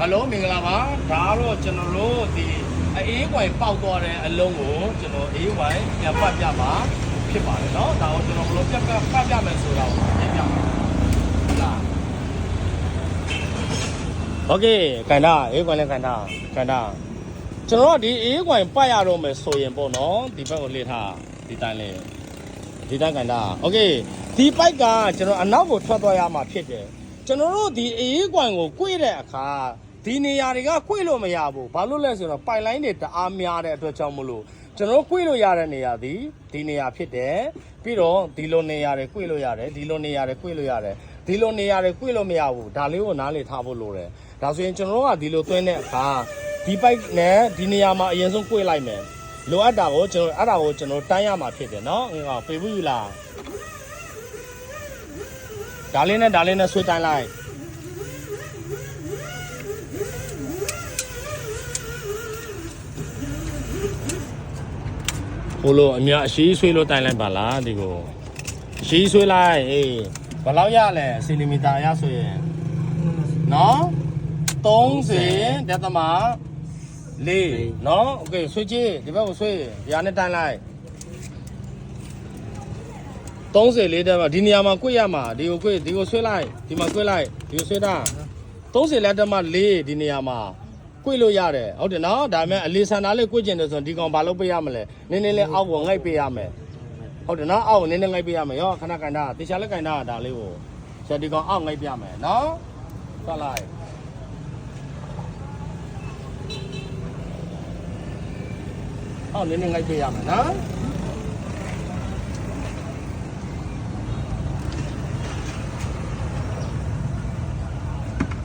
ဟယ်လိုမင်္ဂလာပါဒါကတော့ကျွန်တော်တို့ဒီအေးဝိုင်ပေါက်သွားတဲ့အလုံးကိုကျွန်တော်အေးဝိုင်ပြန်ပတ်ပြပါဖြစ်ပါတယ်เนาะဒါကိုကျွန်တော်ဘယ်လိုပြတ်ပြပတ်ပြမယ်ဆိုတာကိုပြန်ပြပါဟုတ်လားโอเคကန်တာအေးကွန်လည်းကန်တာကန်တာကျွန်တော်တို့ဒီအေးကွန်ပတ်ရတော့မယ်ဆိုရင်ပေါ့နော်ဒီဘက်ကိုလှည့်ထားဒီတိုင်းလေးဒီတိုင်းကန်တာโอเคဒီပိုက်ကကျွန်တော်အနောက်ကိုထွက်သွားရမှာဖြစ်တယ်ကျွန်တော်တို့ဒီအေးကွန်ကို꿰တဲ့အခါ ဒီနေရာတွေကကွေ့လို့မရဘူးဘာလို့လဲဆိုတော့ပိုင်လိုင်းတွေတအားများတဲ့အတွက်ကြောင့်မလို့ကျွန်တော်ကွေ့လို့ရတဲ့နေရာသည်ဒီနေရာဖြစ်တယ်ပြီးတော့ဒီလိုနေရာတွေကွေ့လို့ရတယ်ဒီလိုနေရာတွေကွေ့လို့ရတယ်ဒီလိုနေရာတွေကွေ့လို့မရဘူးဒါလေးကိုနားလည်ထားဖို့လိုတယ်ဒါဆိုရင်ကျွန်တော်ကဒီလိုသွင်းတဲ့အခါဒီပိုက်နဲ့ဒီနေရာမှာအရင်ဆုံးကွေ့လိုက်မယ်လိုအပ်တာကိုကျွန်တော်အဲ့ဒါကိုကျွန်တော်တိုင်းရမှာဖြစ်တယ်နော်ငါဖေဘူးယူလားဒါလေးနဲ့ဒါလေးနဲ့ဆွေးတိုင်းလိုက် ဟိုလိုအများအရှိဆွေးလို့တိုင်လိုက်ပါလားဒီကိုအရှိဆွေးလိုက်အေးဘယ်လောက်ရလဲစင်တီမီတာအရဆိုရင်နော်30ဒသမ4နော်โอเคဆွေးကြည့်ဒီဘက်ကိုဆွေးဒီဟာနဲ့တိုင်လိုက်34တက်မှာဒီနေရာမှာကွေ့ရမှာဒီကိုကွေ့ဒီကိုဆွေးလိုက်ဒီမှာကွေ့လိုက်ဒီကိုဆွေးတာ30လက်တက်မှာ4ဒီနေရာမှာ 꿰လို့ရတယ်ဟုတ်တယ်နော်ဒါပေမဲ့အလီဆန်တာလေး꿰ကျင်တယ်ဆိုရင်ဒီကောင်ဘာလုပ်ပေးရမလဲနည်းနည်းလေးအောက်ကိုငိုက်ပေးရမယ်ဟုတ်တယ်နော်အောက်ကိုနည်းနည်းငိုက်ပေးရမယ်ရောခဏကန်တာတေချာလက်ကန်တာဒါလေးကိုဆက်ဒီကောင်အောက်ငိုက်ပြမယ်နော်သွားလိုက်အောက်နည်းနည်းငိုက်ပေးရမယ်နော်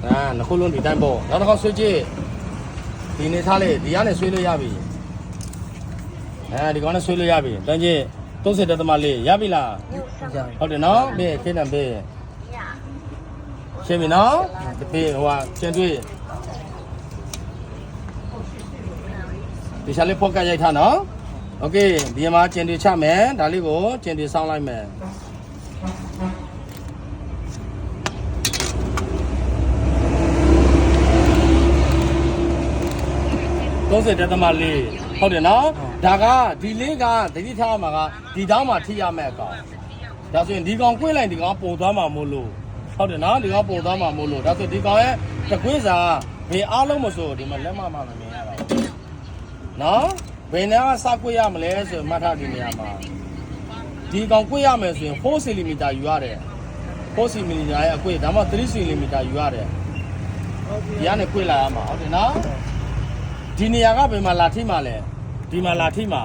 အာနှစ်ခုလုံးဒီတိုင်းပေါ့နောက်တစ်ခါဆွေးကြည့် ဒီနေထားလေးဒီကနေဆွေးလို့ရပြီအဲဒီကောင်နဲ့ဆွေးလို့ရပြီတန်းကြည့်30တက်သမလေးရပြီလား ဟုတ်တယ်နော်ဘေးခင်းတယ်ဘေးရှင်းပြီနော်ဘေးဟိုဟာကျန်တွေ့ဒီရှာလေးဖောက်ကရိုက်ထားနော်โอเคဒီမှာကျန်တွေချမယ်ဒါလေးကိုကျန်တွေစောင်းလိုက်မယ် 30တက်သမလေးဟုတ်တယ်နော်ဒါကဒီလေးကတတိထားမှာကဒီတောင်းမှာထိရမယ်အကောင်ဒါဆိုရင်ဒီကောင်ကွေးလိုက်ဒီကောင်ပုံသွားမှာမို့လို့ဟုတ်တယ်နော်ဒီကောင်ပုံသွားမှာမို့လို့ဒါဆိုဒီကောင်ရဲ့တကွင်းစာဘေးအားလုံးမဆိုဒီမှာလက်မမမမြင်ရတော့ဘူးနော်ဘယ်နဲ့ကစကွေးရမလဲဆိုရင်မှတ်ထားဒီနေရာမှာဒီကောင်ကွေးရမယ်ဆိုရင်4 cm ယူရတယ်4 cm ရဲ့အကွေးဒါမှ3 cm ယူရတယ်ဒီကနေကွေးလာရမှာဟုတ်တယ်နော် ဒီနေရာကဘယ်မှာလာထိမှာလဲဒီမှာလာထိမှာ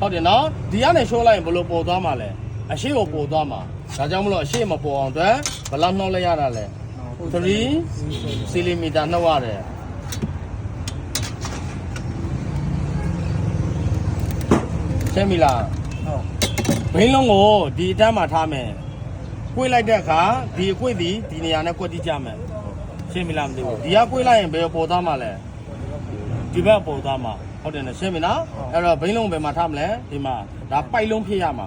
ဟုတ်တယ်နော်ဒီကနေရှိုးလိုက်ရင်ဘယ်လိုပေါ်သွားမှာလဲအရှိကိုပို့သွားမှာဒါကြောင့်မလို့အရှိမပေါ်အောင်အတွက်ဘယ်လောက်နှောက်လိုက်ရတာလဲ3စီလီမီတာနှောက်ရတယ်ရှင်းပြီလားဘိန်းလုံးကိုဒီအတန်းမှာထားမယ်ကွေးလိုက်တဲ့အခါဒီအကွေ့ဒီဒီနေရာနဲ့ကွက်တိကြမယ်ရှင်းပြီလားမသိဘူးဒီကကွေးလိုက်ရင်ဘယ်ပေါ်သွားမှာလဲ ဒီဘက်ပေါ်သွားမှာဟုတ်တယ်နော်ရှင်းပြီနော်အဲ့တော့ဘိန်းလုံးဘယ်မှာထားမလဲဒီမှာဒါပိုက်လုံးဖြစ်ရမှာ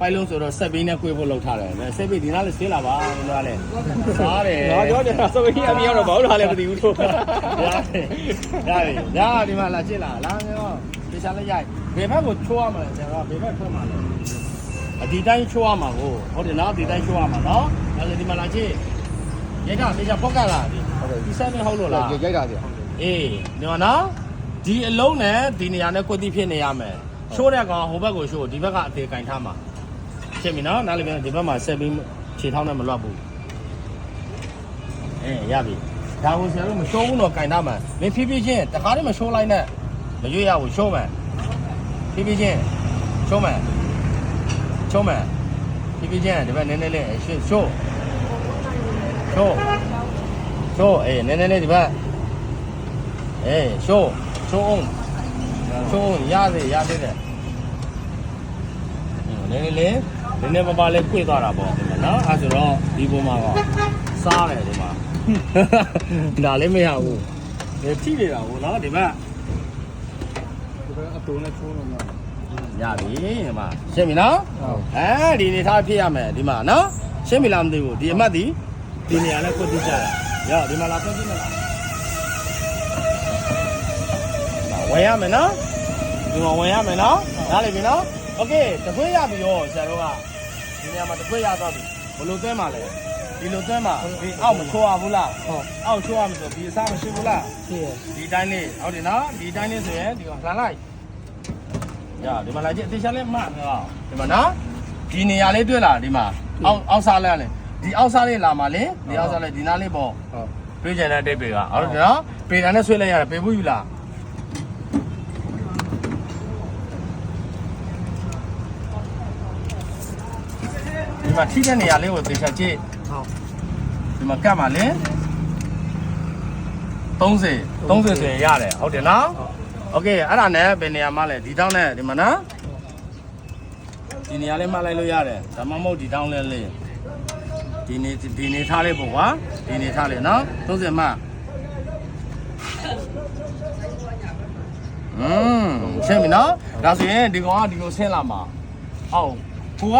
ပိုက်လုံးဆိုတော့ဆက်ဘင်းနဲ့꿰ဖို့လောက်ထားတယ်။ဆက်ဘင်းဒီနားလေးဆင်းလာပါဘယ်လိုလဲ။စားတယ်။ငါပြောတယ်ဆိုပြီးအမြင်တော့ဘာလို့လာလဲမသိဘူးတို့ရတယ်။ရတယ်။ဒါဒီမှာလာချစ်လာလာငေါ။ဒီစားလေးရိုက်။ဘယ်ဘက်ကိုချိုးရမလဲဆရာကဘယ်ဘက်ထွက်မှာလဲ။အဒီတိုင်းချိုးရမှာကိုဟုတ်တယ်နော်ဒီတိုင်းချိုးရမှာနော်။ဒါဆိုဒီမှာလာချစ်။ရိုက်တာတေချာဖောက်ကလာဒီ။ဒီဆက်မဟုတ်လို့လား။ရိုက်တာဗျာအေးဒီမှာနော် ဒီအလုံးနဲ့ဒီနေရာနဲ့ကွက်တိဖြစ်နေရမယ်ရှိုးတဲ့ကောင်ဟိုဘက်ကိုရှိုးဒီဘက်ကအသေးကင်ထားမှာရှင်းပြီနော်နားလည်ပြန်ဒီဘက်မှာဆက်ပြီးခြေထောက်နဲ့မလွတ်ဘူးအေးရပြီဒါကိုဆရာတို့မရှိုးဘူးတော့ကင်ထားမှာမင်းဖြည်းဖြည်းချင်းတခါတည်းမရှိုးလိုက်နဲ့မရွေ့ရဘူးရှိုးမယ်ဖြည်းဖြည်းချင်းရှိုးမယ်ရှိုးမယ်ဖြည်းဖြည်းချင်းဒီဘက်နည်းနည်းလေးရှိုးရှိုးရှိုးရှိုးအေးနည်းနည်းလေးဒီဘက်အေးရှိုး ရှိုးအောင်ရှိုးအောင်ရသေးရသေးတယ်နည်းနည်းလေးနည်းနည်းပါးပါးလေးခွေသွားတာပေါ့ဒီမှာနော်အဲဆိုတော့ဒီပုံမှာကစားတယ်ဒီမှာဒါလည်းမရဘူးဒီထိနေတာကိုနော်ဒီဘက်ဒီဘက်အတူနဲ့ချိုးလို့မှာရပြီဒီမှာရှင်းပြီနော်ဟုတ်အဲဒီနေထားဖြစ်ရမယ်ဒီမှာနော်ရှင်းပြီလားမသိဘူးဒီအမှတ်ဒီဒီနေရာနဲ့ကွတ်တိကြတာရောဒီမှာလာကွတ်တိမလား ဝင်ရမယ်နော်ဒီမှာဝင်ရမယ်နော်နားလည်ပြီနော်โอเคတခွေးရပြီရောဆရာတို့ကဒီနေရာမှာတခွေးရတော့ပြီဘယ်လိုသွင်းမှာလဲဒီလိုသွင်းမှာဒီအောက်မချိုးရဘူးလား ဟုတ် အောက်ချိုးရမယ်ဆိုဒီအစားမရှိဘူးလား ဖြစ်ရ ဒီတိုင်းလေးဟုတ်တယ်နော်ဒီတိုင်းလေးဆိုရင်ဒီကလှန်လိုက်ရဒီမှာလာကြည့်အသေးချာလေးမှတ်နော်ဒီမှာနော်ဒီနေရာလေးတွေ့လားဒီမှာအောက်အောက်စားလေးကလေဒီအောက်စားလေးလာမှာလေဒီအောက်စားလေးဒီနားလေးပေါ့ ဟုတ် တွေးကြတဲ့တိတ်ပေကဟုတ်တယ်နော်ပေတာနဲ့ဆွဲလိုက်ရတယ်ပေဘူးယူလား မှာထိတဲ့နေရာလေးကိုသေချာကြည့် ဟုတ် ဒီမှာကတ်မှာလေ30 30ဆိုရင်ရတယ်ဟုတ်တယ်နော် ဟုတ် โอเคအဲ့ဒါနဲ့ဘယ်နေရာမှလဲဒီတောင်းနဲ့ဒီမှာနော်ဒီနေရာလေးမှလိုက်လို့ရတယ်ဒါမှမဟုတ်ဒီတောင်းလဲလေးဒီနေဒီနေထားလေးပေါ့ကွာဒီနေထားလေးနော်30မှอืมရှင်းပြီနော်ဒါဆိုရင်ဒီကောင်ကဒီလိုဆင်းလာမှာအော်ကိုက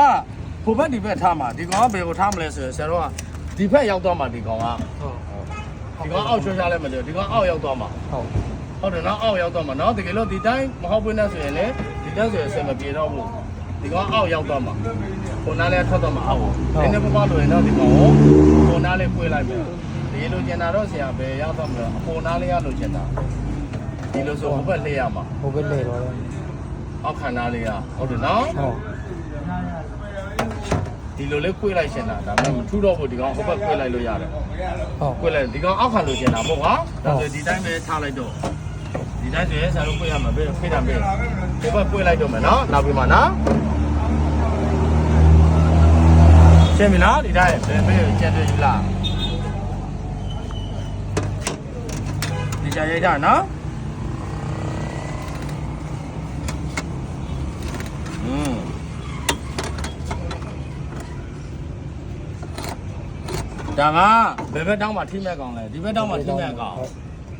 ကိုဘက်ဒီဘက်ထားမှာဒီကောင်ကဘယ်ကိုထားမလဲဆိုရင်ဆရာတို့ကဒီဘက်ရောက်တော့မှာဒီကောင်ကဟုတ်ဒီကောင်အောက်ချွှချလဲမလို့ဒီကောင်အောက်ရောက်တော့မှာဟုတ်ဟုတ်တယ်နော်အောက်ရောက်တော့မှာနော်တကယ်လို့ဒီတိုင်းမဟုတ်ဘူးနဲ့ဆိုရင်လေဒီတိုင်းဆိုရင်ဆင်မပြေတော့ဘူးဒီကောင်အောက်ရောက်တော့မှာကိုနားလေးထွက်တော့မှာအောက်ကိုနည်းနည်းပပလို့ရင်တော့ဒီကောင်ကိုကိုနားလေးပွေးလိုက်မယ်ဒီလိုကျင်တာတော့ဆရာဘယ်ရောက်တော့မလဲအပေါ်နားလေးရလို့ကျင်တာဒီလိုဆိုဟိုဘက်လှည့်ရမှာဟိုဘက်လေတော့တယ်အောက်ခန္ဓာလေးရဟုတ်တယ်နော်ဟုတ် ဒီလိုလေးပွေးလိုက်ရှင်တာဒါမှမထူတော့ဘူးဒီကောင်ဟိုဘက်ပွေးလိုက်လို့ရတယ်ဟုတ်ပွေးလိုက်ဒီကောင်အောက်ခံလို့ကျင်တာပေါ့ကွာဒါဆိုဒီတိုင်းပဲထားလိုက်တော့ဒီတိုင်းဆိုရင်ဆရာတို့ပွေးရမှာပဲဖိတာပဲဒီဘက်ပွေးလိုက်တော့မယ်နော်နောက်ပြီးမှနော်ရှင်းပြီလားဒီတိုင်းဘယ်ဘယ်ကျန်တယ်ယူလားဒီချာရိုက်တာနော်อืม ဒါကဘယ်ဘက်တောင်းမှထိမဲ့ကောင်လဲဒီဘက်တောင်းမှထိမဲ့ကောင်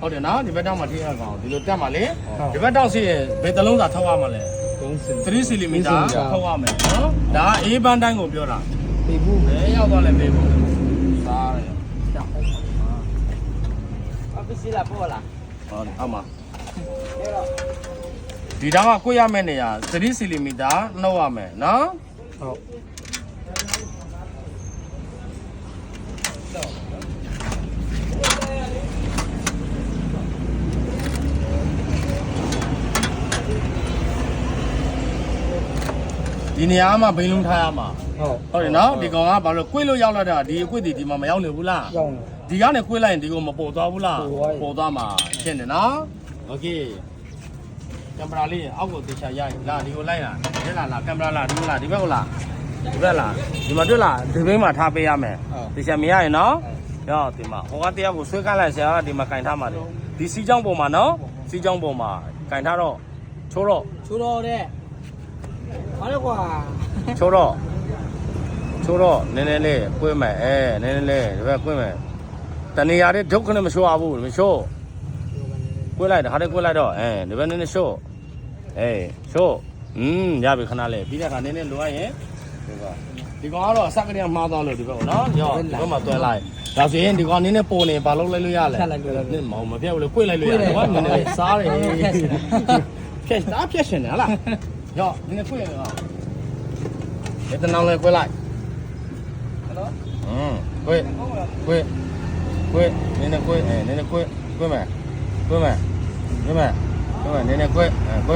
ဟုတ်တယ်နော်ဒီဘက်တောင်းမှထိမဲ့ကောင်ဒီလိုတက်မှလေဒီဘက်တောင်းစီရင်ဘယ်တလုံးသာထောက်ရမှာလဲ30 3 cm ထောက်ရမယ်နော်ဒါကအေးပန်းတိုင်းကိုပြောတာပြီဘူးဘယ်ရောက်သွားလဲမေးဖို့စားတယ်အပစ္စည်းလာပေါ်လာဟောအောက်မှာဒီတောင်ကကိုရမယ့်နေရာ3 cm နှုတ်ရမယ်နော်ဟုတ် ဒီနေရာမှာဘိန်းလုံးထားရမှာ ဟုတ် ဟုတ်တယ်နော်ဒီကောင်ကဘာလို့ကွေ့လို့ရောက်လာတာဒီအကွေ့ဒီဒီမှာမရောက်နေဘူးလား ကြောင်း ဒီကနေကွေ့လိုက်ရင်ဒီကောင်မပေါ်သွားဘူးလား ပေါ်သွားပြီ ပေါ်သွားမှာရှင်းတယ်နော်โอเคကင်မရာလေးအောက်ကိုသေချာရိုက်လာဒီကိုလိုက်လာဒီလာလာကင်မရာလာဒီကိုလာဒီဘက်ကိုလာ ဒီဘက်လာဒီမှာတွေ့လားဒီဘင်းမှာထားပေးရမယ်ဟုတ်သေချာမရရင်နော်ရောဒီမှာဟိုကတရားကိုဆွဲကန့်လိုက်ဆရာကဒီမှာကင်ထားမှာတယ်ဒီစီကြောင်းပုံမှာနော်စီကြောင်းပုံမှာကင်ထားတော့ချိုးတော့ချိုးတော့တဲ့ဟာလေကွာချိုးတော့ချိုးတော့နည်းနည်းလေးကွင်းမယ်အဲနည်းနည်းလေးဒီဘက်ကွင်းမယ်တနေရာလေးဒုက္ခနဲ့မချိုးရဘူးမချိုးကွင်းလိုက်တာဟာလေးကွင်းလိုက်တော့အဲဒီဘက်နည်းနည်းချိုးအေးချိုးอืมရပြီခဏလေးပြီးတဲ့အခါနည်းနည်းလိုရရင် ဒီကဒီကောင်ကတော့စက်ကလေးမှားသွားလို့ဒီဘက်ကိုနော်ရောဒီဘက်မှာတွဲလိုက်ဒါဆိုရင်ဒီကောင်နည်းနည်းပုံနေဘာလုပ်လိုက်လို့ရလဲဖြတ်လိုက်လို့ရတယ်မဟုတ်မပြတ်ဘူးလေကွင်းလိုက်လို့ရတယ်ကွာနည်းနည်းစားတယ်ဖြတ်တာဖြတ်ရှင်တယ်ဟလားရောနည်းနည်းကွင်းရအောင်ဒီတနောင်းလေးကွင်းလိုက်နော်อืมကွင်းကွင်းကွင်းနည်းနည်းကွင်းအဲနည်းနည်းကွင်းကွင်းမယ်ကွင်းမယ်ကွင်းမယ်ကွင်းမယ်နည်းနည်းကွင်းအဲကွ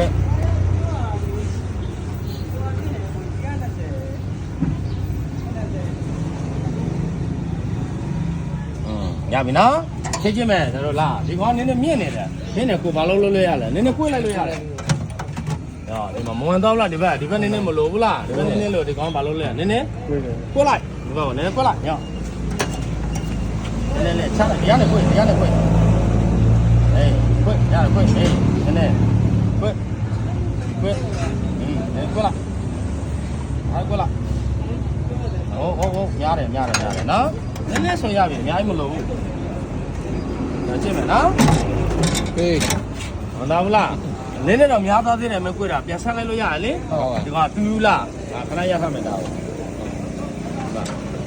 ညပြီနော်ချစ်ချင်းမဲ့ဆိုတော့လားဒီကောင်နင်းနေမြင့်နေတယ်နင်းနေကိုဘာလို့လွတ်လွတ်ရလဲနင်းနေကိုလိုက်လို့ရတယ်တော့ဒီမှာမဝင်တော့လားဒီဘက်ဒီဘက်နင်းနေမလို့ဘူးလားဒီဘက်နင်းနေလို့ဒီကောင်ဘာလို့လွတ်ရနင်းနေကိုလိုက်ဒီဘက်ကနင်းကိုလိုက်ညောင်းလဲလဲချလိုက်ရရတယ်ကိုရရတယ်ကိုအေးကိုရရတယ်ကိုအေးနင်းနေကိုကိုအင်းကိုလိုက်အားကိုလိုက်ဟုတ်ဟုတ်ဟုတ်ရတယ်ရတယ်ရတယ်နော် နည်းနည်းဆိုရပြီအများကြီးမလိုဘူးဒါကြည့်မယ်နော် ဟေး မနာဘူးလားနည်းနည်းတော့များသွားသေးတယ်မကွေးတာပြန်ဆက်လိုက်လို့ရတယ်လေ ဟုတ်ပါ ဒီကတူးလားဒါခဏရထားမယ်ဒါကို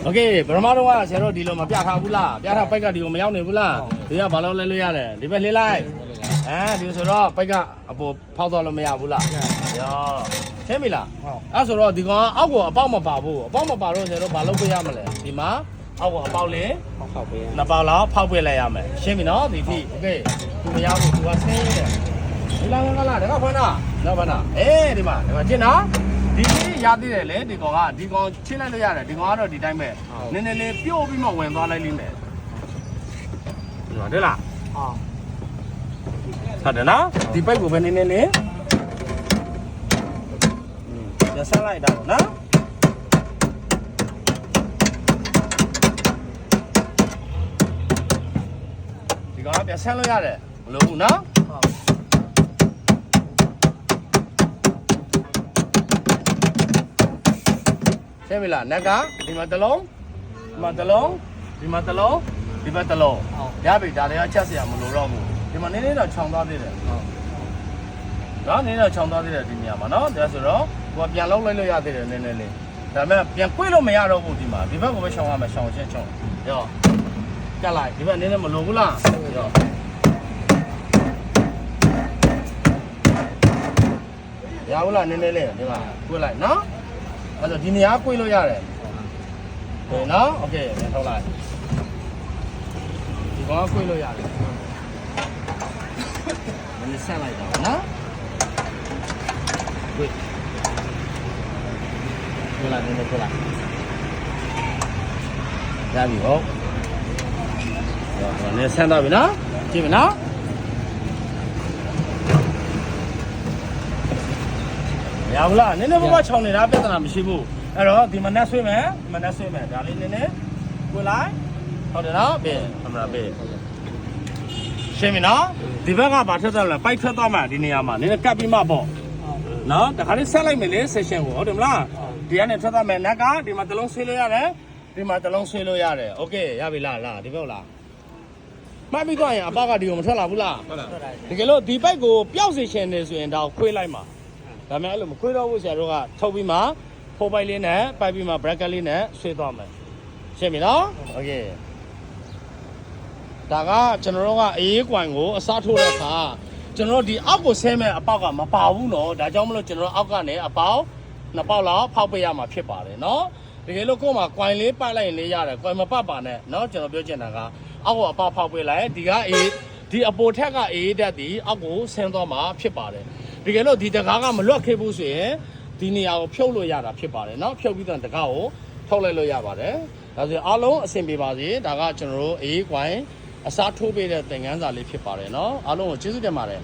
โอเคပရမတော့ကဆရာတို့ဒီလိုမပြထားဘူးလားပြထားပိုက်ကဒီကိုမရောက်နေဘူးလားဒီကဘာလို့လဲလို့ရတယ်ဒီဘက်လှေးလိုက် အဲဒီဆိုတော့ပိုက်ကအပေါ်ဖောက်တော့လို့မရဘူးလားရောရှင်းပြီလား ဟုတ် အဲ့ဆိုတော့ဒီကောင်ကအောက်ကိုအပေါက်မပါဘူးအပေါက်မပါတော့ဆိုတော့ဘာလုပ်ပေးရမလဲဒီမှာ အောက်ကိုအပေါက်လေး ဟောက်ဟောက်ပေးရ နှစ်ပေါက်လောက်ဖောက်ပေးလိုက်ရမယ်ရှင်းပြီနော်ဒီထိโอเคသူမရဘူးသူကဆင်းနေတယ်ဒီလာကလာဒါကခွန်းနာတော့ဘာနာအေးဒီမှာဒီမှာကျင်နာဒီကြီးရသေးတယ်လေဒီကောင်ကဒီကောင်ချင်းလိုက်လို့ရတယ်ဒီကောင်ကတော့ဒီတိုင်းပဲနည်းနည်းလေးပြုတ်ပြီးမှဝင်သွားလိုက်လိမ့်မယ်ဒီမှာတဲ့လား ဟော ဟုတ်တယ်နော်ဒီပိုက်ကိုပဲနည်းနည်းလေးရဆက်လိုက်တာပေါ့နော် ကောင်ကပြန်ဆက်လို့ရတယ်မလို့ဘူးနော်ဟောရှင်းပြီလားနက်ကဒီမှာတစ်လုံးဒီမှာတစ်လုံးဒီမှာတစ်လုံးဒီဘက်တစ်လုံးရပြီဒါတွေကချက်စရာမလိုတော့ဘူးဒီမှာနည်းနည်းတော့ခြောင်သွားသေးတယ်ဟောနော်နည်းနည်းတော့ခြောင်သွားသေးတယ်ဒီနေရာမှာနော်ဒါဆိုတော့ဟိုကပြန်လောက်လိုက်လို့ရသေးတယ်နည်းနည်းလေးဒါပေမဲ့ပြန်ကွေ့လို့မရတော့ဘူးဒီမှာဒီဘက်ကိုပဲခြောင်ရမယ်ခြောင်ချင်းခြောင်ရော ကတ်လိုက်ဒီဘက်နည်းနည်းမလိုဘူးလားရောရဘူးလားနည်းနည်းလေးဒီမှာကွေ့လိုက်နော်အဲ့တော့ဒီနေရာကွေ့လို့ရတယ်ဟဲ့နော်โอเคပြန်ထုတ်လိုက်ဒီကောင်ကကွေ့လို့ရတယ်မင်းဆက်လိုက်တော့နော် Wait. Cô lại, cô lại, cô lại. Ra bị hốt. Rồi, rồi, nên xem đâu bị nó. Chi bị nó. Dạ không là, nên nó có chồng này đã biết là mình xí bù. Ở đó, thì mình đã xuôi mẹ, mình đã xuôi mẹ. Đã lên nên nè. Cô lại. Thôi để nó, bề, làm ra bề. ရှင်းပြီနော်ဒီဘက်ကဘာထက်တော့လဲပိုက်ထက်တော့မှဒီနေရာမှာနည်းနည်းကပ်ပြီးမှပေါ့ နော်တခါလေးဆက်လိုက်မယ်လေ session ကိုဟုတ်တယ်မလားဒီကနေထွက်သွားမယ်နက်ကဒီမှာတစ်လုံးဆွေးလို့ရတယ်ဒီမှာတစ်လုံးဆွေးလို့ရတယ်โอเคရပြီလားလားဒီဘက်လား မှတ်ပြီးတော့ရင်အပေါက်ကဒီကိုမထွက်လာဘူးလား ဟုတ်လား တကယ်လို့ဒီဘက်ကိုပျောက်စေချင်နေဆိုရင်တော့ခွေးလိုက်မှာဒါပေမဲ့အဲ့လိုမခွေးတော့ဘူးဆရာတို့ကထုတ်ပြီးမှဖိုးပိုက်လေးနဲ့ပိုက်ပြီးမှ bracket လေးနဲ့ဆွေးသွားမယ်ရှင်းပြီနော်โอเคဒါကကျွန်တော်တို့ကအေးကွိုင်ကိုအစားထိုးတဲ့အခါကျွန်တော်တို့ဒီအောက်ကိုဆဲမဲ့အပေါက်ကမပါဘူးနော်ဒါကြောင့်မလို့ကျွန်တော်တို့အောက်ကနေအပေါက်နှစ်ပေါက်လောက်ဖောက်ပေးရမှာဖြစ်ပါတယ်နော်တကယ်လို့ကိုယ်မှာကွိုင်လေးပတ်လိုက်ရင်လေးရတယ်ကွိုင်မပတ်ပါနဲ့နော်ကျွန်တော်ပြောချင်တာက အောက်ကိုအပေါက်ဖောက်ပေးလိုက်ဒီကအေးဒီအပေါ်ထက်ကအေးတက်ဒီအောက်ကိုဆင်းသွားမှာဖြစ်ပါတယ်တကယ်လို့ဒီတကားကမလွတ်ခဲ့ဘူးဆိုရင်ဒီနေရာကိုဖြုတ်လို့ရတာဖြစ်ပါတယ်နော်ဖြုတ်ပြီးတော့တကားကိုထုတ်လိုက်လို့ရပါတယ်ဒါဆိုရင်အားလုံးအဆင်ပြေပါစေဒါကကျွန်တော်တို့အေးကွိုင်အစားထိုးပေးတဲ့သင်ခန်းစာလေးဖြစ်ပါတယ်เนาะအားလုံးကိုကျေးဇူးတင်ပါတယ်